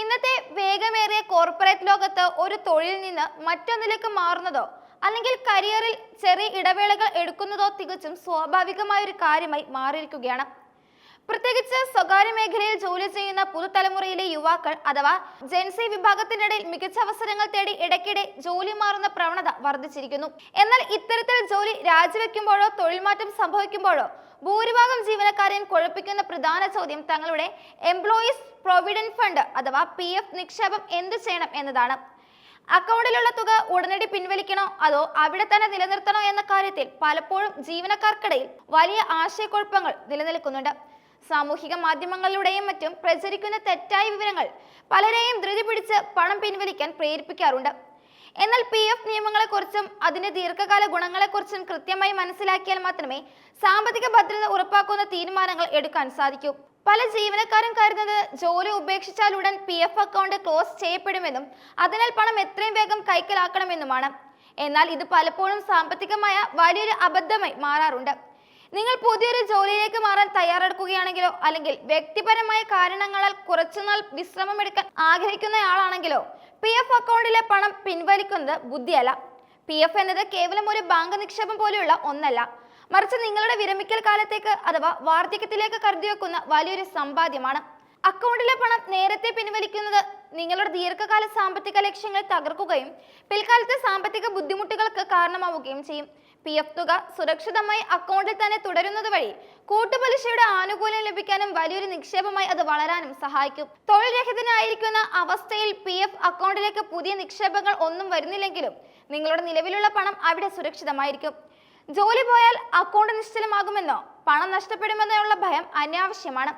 ഇന്നത്തെ വേഗമേറിയ കോർപ്പറേറ്റ് ലോകത്ത് ഒരു തൊഴിലിൽ നിന്ന് മറ്റൊന്നിലേക്ക് മാറുന്നതോ അല്ലെങ്കിൽ കരിയറിൽ ചെറിയ ഇടവേളകൾ എടുക്കുന്നതോ തികച്ചും സ്വാഭാവികമായ ഒരു കാര്യമായി മാറിയിരിക്കുകയാണ്. പ്രത്യേകിച്ച് സ്വകാര്യ മേഖലയിൽ ജോലി ചെയ്യുന്ന പുതുതലമുറയിലെ യുവാക്കൾ അഥവാ ജെൻസി വിഭാഗത്തിനിടയിൽ മികച്ച അവസരങ്ങൾ തേടി ഇടയ്ക്കിടെ ജോലി മാറുന്ന പ്രവണത വർദ്ധിച്ചിരിക്കുന്നു. എന്നാൽ ഇത്തരത്തിൽ ജോലി രാജിവെക്കുമ്പോഴോ തൊഴിൽ മാറ്റം സംഭവിക്കുമ്പോഴോ ഭൂരിഭാഗം ജീവനക്കാരെയും കുഴപ്പിക്കുന്ന പ്രധാന ചോദ്യം തങ്ങളുടെ എംപ്ലോയീസ് പ്രൊവിഡന്റ് ഫണ്ട് അഥവാ പി എഫ് നിക്ഷേപം എന്ത് ചെയ്യണം എന്നതാണ്. അക്കൗണ്ടിലുള്ള തുക ഉടനടി പിൻവലിക്കണോ അതോ അവിടെ തന്നെ നിലനിർത്തണോ എന്ന കാര്യത്തിൽ പലപ്പോഴും ജീവനക്കാർക്കിടയിൽ വലിയ ആശയക്കുഴപ്പങ്ങൾ നിലനിൽക്കുന്നുണ്ട്. സാമൂഹിക മാധ്യമങ്ങളിലൂടെയും മറ്റും പ്രചരിക്കുന്ന തെറ്റായ വിവരങ്ങൾ പലരെയും ധൃതി പിടിച്ച് പണം പിൻവലിക്കാൻ പ്രേരിപ്പിക്കാറുണ്ട്. എന്നാൽ പി എഫ് നിയമങ്ങളെക്കുറിച്ചും അതിന്റെ ദീർഘകാല ഗുണങ്ങളെക്കുറിച്ചും കൃത്യമായി മനസ്സിലാക്കിയാൽ മാത്രമേ സാമ്പത്തിക ഭദ്രത ഉറപ്പാക്കുന്ന തീരുമാനങ്ങൾ എടുക്കാൻ സാധിക്കൂ. പല ജീവനക്കാരും കരുതുന്നത് ജോലി ഉപേക്ഷിച്ചാൽ ഉടൻ പി എഫ് അക്കൗണ്ട് ക്ലോസ് ചെയ്യപ്പെടുമെന്നും അതിനാൽ പണം എത്രയും വേഗം കൈക്കലാക്കണമെന്നുമാണ്. എന്നാൽ ഇത് പലപ്പോഴും സാമ്പത്തികമായ വലിയൊരു അബദ്ധമായി മാറാറുണ്ട്. നിങ്ങൾ പുതിയൊരു ജോലിയിലേക്ക് മാറാൻ തയ്യാറെടുക്കുകയാണെങ്കിലോ അല്ലെങ്കിൽ വ്യക്തിപരമായ കാരണങ്ങളാൽ കുറച്ചുനാൾ വിശ്രമം എടുക്കാൻ ആഗ്രഹിക്കുന്നയാളാണെങ്കിലോ പി എഫ് അക്കൗണ്ടിലെ പണം പിൻവലിക്കുന്നത് ബുദ്ധിയല്ല. പി എഫ് എന്നത് കേവലം ഒരു ബാങ്ക് നിക്ഷേപം പോലെയുള്ള ഒന്നല്ല. മറിച്ച് നിങ്ങളുടെ വിരമിക്കൽ കാലത്തേക്ക് അഥവാ വാർദ്ധക്യത്തിലേക്ക് കരുതി വെക്കുന്ന വലിയൊരു സമ്പാദ്യമാണ്. അക്കൗണ്ടിലെ പണം നേരത്തെ പിൻവലിക്കുന്നത് നിങ്ങളുടെ ദീർഘകാല സാമ്പത്തിക ലക്ഷ്യങ്ങളെ തകർക്കുകയും പിൽക്കാലത്തെ സാമ്പത്തിക ബുദ്ധിമുട്ടുകൾക്ക് കാരണമാവുകയും ചെയ്യും. പി എഫ് തുക സുരക്ഷിതമായി അക്കൗണ്ടിൽ തന്നെ തുടരുന്നത് വഴി കൂട്ടുപലിശയുടെ ആനുകൂല്യം ലഭിക്കാനും വലിയൊരു നിക്ഷേപമായി അത് വളരാനും സഹായിക്കും. തൊഴിൽ രഹിതനായിരിക്കുന്ന അവസ്ഥയിൽ പി എഫ് അക്കൗണ്ടിലേക്ക് പുതിയ നിക്ഷേപങ്ങൾ ഒന്നും വരുന്നില്ലെങ്കിലും നിങ്ങളുടെ നിലവിലുള്ള പണം അവിടെ സുരക്ഷിതമായിരിക്കും. ജോലി പോയാൽ അക്കൗണ്ട് നിശ്ചലമാകുമെന്നോ പണം നഷ്ടപ്പെടുമെന്നോ ഭയം അനാവശ്യമാണ്.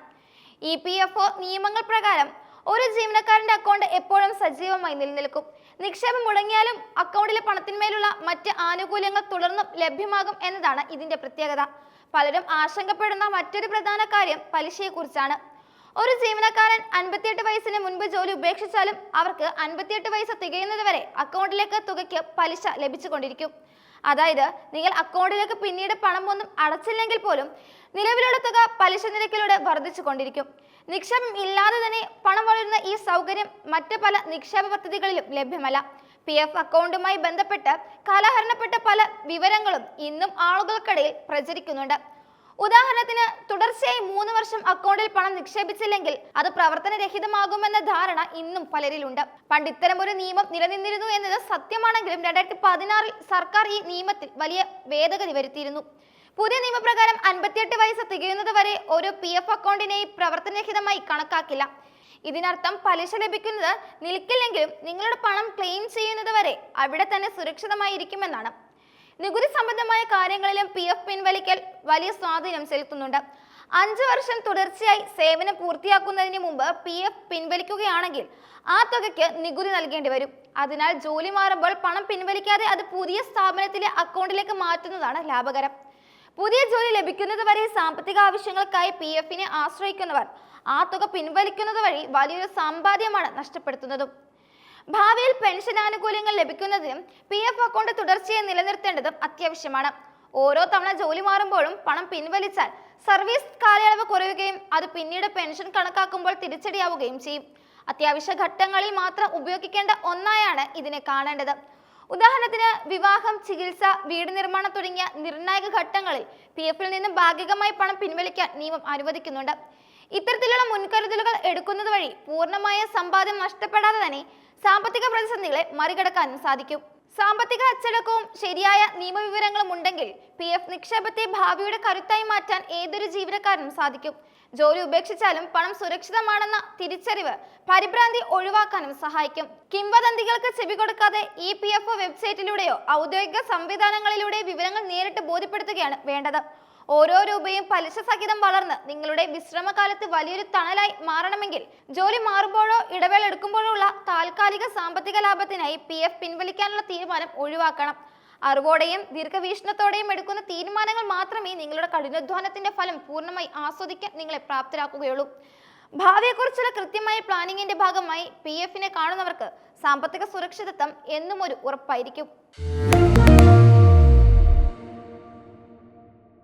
ഇ പി എഫ് ഒ നിയമങ്ങൾ പ്രകാരം ഒരു ജീവനക്കാരന്റെ അക്കൗണ്ട് എപ്പോഴും സജീവമായി നിലനിൽക്കും. നിക്ഷേപം മുടങ്ങിയാലും അക്കൗണ്ടിലെ പണത്തിന്മേലുള്ള മറ്റ് ആനുകൂല്യങ്ങൾ തുടർന്നും ലഭ്യമാകും എന്നതാണ് ഇതിന്റെ പ്രത്യേകത. പലരും ആശങ്കപ്പെടുന്ന മറ്റൊരു പ്രധാന കാര്യം പലിശയെക്കുറിച്ചാണ്. ഒരു ജീവനക്കാരൻ അൻപത്തിയെട്ട് വയസ്സിന് മുൻപ് ജോലി ഉപേക്ഷിച്ചാലും അവർക്ക് അൻപത്തിയെട്ട് വയസ്സ് തികയുന്നത് വരെ അക്കൗണ്ടിലേക്ക് തുകയ്ക്ക് പലിശ ലഭിച്ചുകൊണ്ടിരിക്കും. അതായത് നിങ്ങൾ അക്കൗണ്ടിലേക്ക് പിന്നീട് പണം ഒന്നും അടച്ചില്ലെങ്കിൽ പോലും നിലവിലുള്ള തുക പലിശ നിരക്കിലൂടെ വർദ്ധിച്ചു കൊണ്ടിരിക്കും നിക്ഷേപം ഇല്ലാതെ തന്നെ പണം വളരുന്ന ഈ സൗകര്യം മറ്റ് പല നിക്ഷേപ പദ്ധതികളിലും ലഭ്യമല്ല. പി എഫ് അക്കൗണ്ടുമായി ബന്ധപ്പെട്ട് കാലഹരണപ്പെട്ട പല വിവരങ്ങളും ഇന്നും ആളുകൾക്കിടയിൽ പ്രചരിക്കുന്നുണ്ട്. ഉദാഹരണത്തിന് തുടർച്ചയായി മൂന്ന് വർഷം അക്കൗണ്ടിൽ പണം നിക്ഷേപിച്ചില്ലെങ്കിൽ അത് പ്രവർത്തനരഹിതമാകുമെന്ന ധാരണ ഇന്നും പലരിലുണ്ട്. പണ്ട് ഇത്തരം ഒരു നിയമം നിലനിന്നിരുന്നു എന്നത് സത്യമാണെങ്കിലും രണ്ടായിരത്തി പതിനാറിൽ സർക്കാർ ഈ നിയമത്തിൽ വലിയ ഭേദഗതി വരുത്തിയിരുന്നു. പുതിയ നിയമപ്രകാരം അൻപത്തിയെട്ട് വയസ്സ് തികയുന്നത് വരെ ഒരു പി എഫ് അക്കൗണ്ടിനെയും പ്രവർത്തനരഹിതമായി കണക്കാക്കില്ല. ഇതിനർത്ഥം പലിശ ലഭിക്കുന്നത് നിൽക്കില്ലെങ്കിലും നിങ്ങളുടെ പണം ക്ലെയിം ചെയ്യുന്നത് വരെ അവിടെ തന്നെ സുരക്ഷിതമായിരിക്കുമെന്നാണ്. നികുതി സംബന്ധമായ കാര്യങ്ങളിലും പി എഫ് പിൻവലിക്കൽ വലിയ സ്വാധീനം ചെലുത്തുന്നുണ്ട്. അഞ്ചു വർഷം തുടർച്ചയായി സേവനം പൂർത്തിയാക്കുന്നതിന് മുമ്പ് പി എഫ് പിൻവലിക്കുകയാണെങ്കിൽ ആ തുകയ്ക്ക് നികുതി നൽകേണ്ടി വരും. അതിനാൽ ജോലി മാറുമ്പോൾ പണം പിൻവലിക്കാതെ അത് പുതിയ സ്ഥാപനത്തിലെ അക്കൗണ്ടിലേക്ക് മാറ്റുന്നതാണ് ലാഭകരം. പുതിയ ജോലി ലഭിക്കുന്നത് വരെ സാമ്പത്തിക ആവശ്യങ്ങൾക്കായി പി എഫിനെ ആശ്രയിക്കുന്നവർ ആ തുക പിൻവലിക്കുന്നത് വഴി വലിയൊരു സമ്പാദ്യമാണ് നഷ്ടപ്പെടുത്തുന്നതും. ഭാവിയിൽ പെൻഷൻ ആനുകൂല്യങ്ങൾ ലഭിക്കുന്നതിനും പി എഫ് അക്കൗണ്ട് തുടർച്ചയായി നിലനിർത്തേണ്ടതും അത്യാവശ്യമാണ്. ഓരോ തവണ ജോലി മാറുമ്പോഴും പണം പിൻവലിച്ചാൽ സർവീസ് കാലയളവ് കുറയുകയും അത് പിന്നീട് പെൻഷൻ കണക്കാക്കുമ്പോൾ തിരിച്ചടിയാവുകയും ചെയ്യും. അത്യാവശ്യ ഘട്ടങ്ങളിൽ മാത്രം ഉപയോഗിക്കേണ്ട ഒന്നായാണ് ഇതിനെ കാണേണ്ടത്. ഉദാഹരണത്തിന് വിവാഹം ചികിത്സ വീട് നിർമ്മാണം തുടങ്ങിയ നിർണായക ഘട്ടങ്ങളിൽ പി എഫിൽ നിന്നും ഭാഗികമായി പണം പിൻവലിക്കാൻ നിയമം അനുവദിക്കുന്നുണ്ട്. ഇത്തരത്തിലുള്ള മുൻകരുതലുകൾ എടുക്കുന്നത് വഴി പൂർണമായ സമ്പാദ്യം നഷ്ടപ്പെടാതെ തന്നെ സാമ്പത്തിക പ്രതിസന്ധികളെ മറികടക്കാനും സാധിക്കും. സാമ്പത്തിക അച്ചടക്കവും ശരിയായ നിയമവിവരങ്ങളും ഉണ്ടെങ്കിൽ പി എഫ് നിക്ഷേപത്തെ ഭാവിയുടെ കരുത്തായി മാറ്റാൻ ഏതൊരു ജീവനക്കാരനും സാധിക്കും. ജോലി ഉപേക്ഷിച്ചാലും പണം സുരക്ഷിതമാണെന്ന തിരിച്ചറിവ് പരിഭ്രാന്തി ഒഴിവാക്കാനും സഹായിക്കും. കിംവദന്തികൾക്ക് ചെവി കൊടുക്കാതെ ഇ പി എഫ് വെബ്സൈറ്റിലൂടെയോ ഔദ്യോഗിക സംവിധാനങ്ങളിലൂടെ വിവരങ്ങൾ നേരിട്ട് ബോധ്യപ്പെടുത്തുകയാണ് വേണ്ടത്. ഓരോ രൂപയും പലിശ സഹിതം വളർന്ന് നിങ്ങളുടെ വിശ്രമകാലത്ത് വലിയൊരു തണലായി മാറണമെങ്കിൽ ജോലി മാറുമ്പോഴോ ഇടവേള എടുക്കുമ്പോഴോ ഉള്ള താൽക്കാലിക സാമ്പത്തിക ലാഭത്തിനായി പി എഫ് പിൻവലിക്കാനുള്ള തീരുമാനം ഒഴിവാക്കണം. അറിവോടെയും ദീർഘവീക്ഷണത്തോടെയും എടുക്കുന്ന തീരുമാനങ്ങൾ മാത്രമേ നിങ്ങളുടെ കഠിനാധ്വാനത്തിന്റെ ഫലം പൂർണമായി ആസ്വദിക്കാൻ നിങ്ങളെ പ്രാപ്തരാക്കുകയുള്ളൂ. ഭാവിയെക്കുറിച്ചുള്ള കൃത്യമായ പ്ലാനിങ്ങിന്റെ ഭാഗമായി പി എഫിനെ കാണുന്നവർക്ക് സാമ്പത്തിക സുരക്ഷിതത്വം എന്നും ഒരു ഉറപ്പായിരിക്കും.